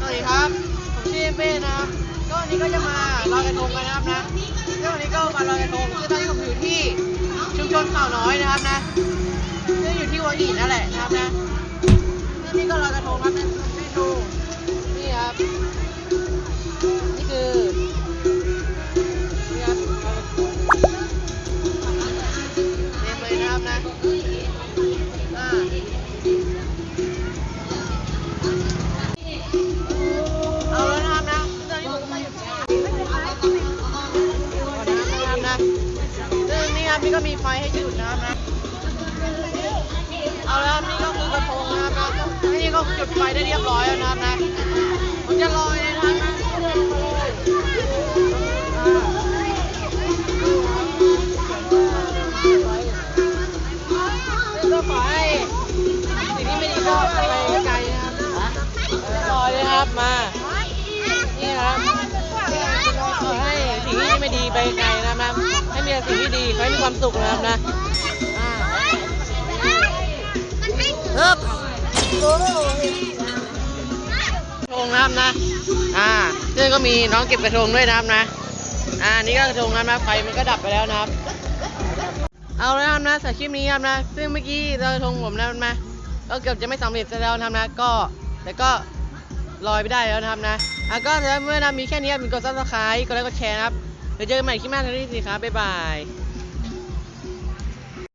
สวัสดีครับ ผมชื่อเป้นะก็วันนี้ก็จะมาลอยกระทงกันนะครับนะซึ่งวันนี้ก็มาลอยกระทงซึ่งตอนนี้ผมอยู่ที่ชุมชนข่าวน้อยนะครับนะซึ่งอยู่ที่หัวหินนั่นแหละนะครับนะซึ่งนี่ก็ลอยกระทงครับนะให้ดูนี่ครับนี่คือนี่ครับเต็มเลยนะครับนะ ซึ่งนี่ก็มีไฟให้จุดนะครับนะ เอาล้วครับนี่ก็คือกระทงนะครับนี่ก็จุดไฟได้เรียบร้อยแล้วนะครับนะผมจะลอยเลยนะครับนะอ่าซึ่งก็ขอให้สิ่งที่ไม่ดีไปไกล ให้สิ่งที่ไม่ดีไปไกลนะครับให้มีแต่สิ่งที่ดีขอให้มีความสุขนะครับนะอ่าเฮ้บกระทงนะครับนะ อ่าซึ่งก็มีน้องเก็บกระทงด้วยนะครับนะ อ่า นี่ก็กระทงนะครับนะไฟมันก็ดับไปแล้วนะครับ เอาแล้วนะครับนะสำหรับคลิปนี้ครับนะ ซึ่งเมื่อกี้เรากระทงผมนะครับนะก็เกือบจะไม่สำเร็จซะแล้วนะครับนะ ก็แต่ก็ลอยไปได้แล้วนะครับนะอะก็ถ้าเมื่อนะมีแค่นี้ครับมีกดซับสไครต์กดไลค์กดแชร์นะครับ เดี๋ยวเจอกันใหม่คลิปหน้าทันทีสิครับบ๊ายบาย